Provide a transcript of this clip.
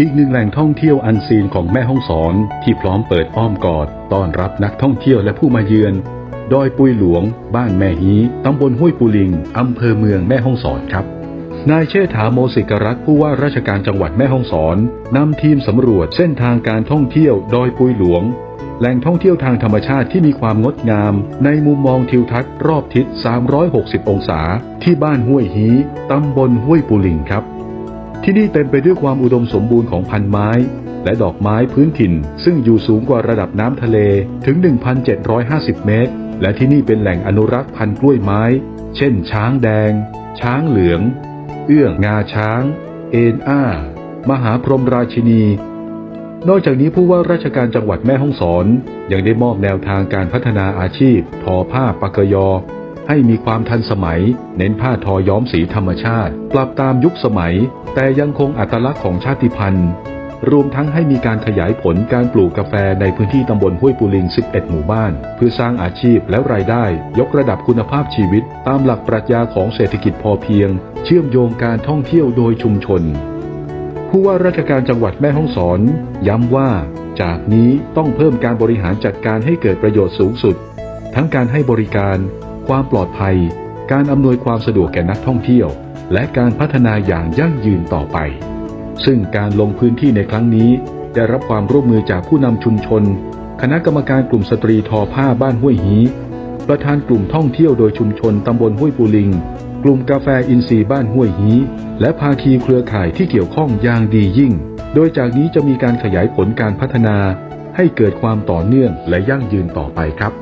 อีกหนึ่งแหล่งท่องเที่ยวอันซีนของแม่ฮ่องสอนที่พร้อมเปิดอ้อมกอดต้อนรับนักท่องเที่ยวและผู้มาเยือน ดอยปุยหลวง บ้านแม่ฮีตำบลห้วยปูลิง อำเภอเมืองแม่ฮ่องสอนครับ นายเชษฐาโมสิกรัตน์ผู้ว่าราชการจังหวัดแม่ฮ่องสอนนำทีมสำรวจเส้นทางการท่องเที่ยวดอยปุยหลวง แหล่งท่องเที่ยวทางธรรมชาติที่มีความงดงาม ในมุมมองทิวทัศน์รอบทิศ 360 องศา ที่บ้านห้วยฮีตำบลห้วยปูลิงครับ ที่นี่เต็มไปด้วยความอุดมสมบูรณ์ของพันไม้ และดอกไม้พื้นถิ่น ซึ่งอยู่สูงกว่าระดับน้ำทะเลถึง 1,750 เมตร และที่นี่เป็นแหล่งอนุรักษ์พันธุ์กล้วยไม้ เช่น ช้างแดง ช้างเหลือง เอื้องงาช้าง เอ็นอ้า มหาพรหมราชินี นอกจากนี้ผู้ว่าราชการจังหวัดแม่ฮ่องสอน ยังได้มอบแนวทางการพัฒนาอาชีพ ทอผ้าปักกยอ ให้มีความทันสมัย เน้นผ้าทอย้อมสีธรรมชาติ ปรับตามยุคสมัย แต่ยังคงอัตลักษณ์ของชาติพันธุ์ รวมทั้งให้มีการขยายผลการปลูกกาแฟในพื้นที่ตำบลห้วยปูลิง 11 หมู่บ้าน เพื่อสร้างอาชีพและรายได้ ยกระดับคุณภาพชีวิต ตามหลักปรัชญาของเศรษฐกิจพอเพียง เชื่อมโยงการท่องเที่ยวโดยชุมชน ผู้ว่าราชการจังหวัดแม่ฮ่องสอน ย้ำว่า จากนี้ต้องเพิ่มการบริหารจัดการให้เกิดประโยชน์สูงสุด ทั้งการให้บริการ ความปลอดภัย การอำนวยความสะดวกแก่นักท่องเที่ยว และการพัฒนาอย่างยั่งยืนต่อไป ซึ่งการลงพื้นที่ในครั้งนี้ ได้รับความร่วมมือจากผู้นำชุมชน คณะกรรมการกลุ่มสตรีทอผ้าบ้านห้วยหีประธานกลุ่มท่องเที่ยวโดยชุมชนตำบลห้วยปูลิง กลุ่มกาแฟอินทรีย์บ้านห้วยฮีและภาคีเครือข่ายที่เกี่ยวข้องอย่างดียิ่ง โดยจากนี้จะมีการขยายผลการพัฒนา ให้เกิดความต่อเนื่องและยั่งยืนต่อไปครับ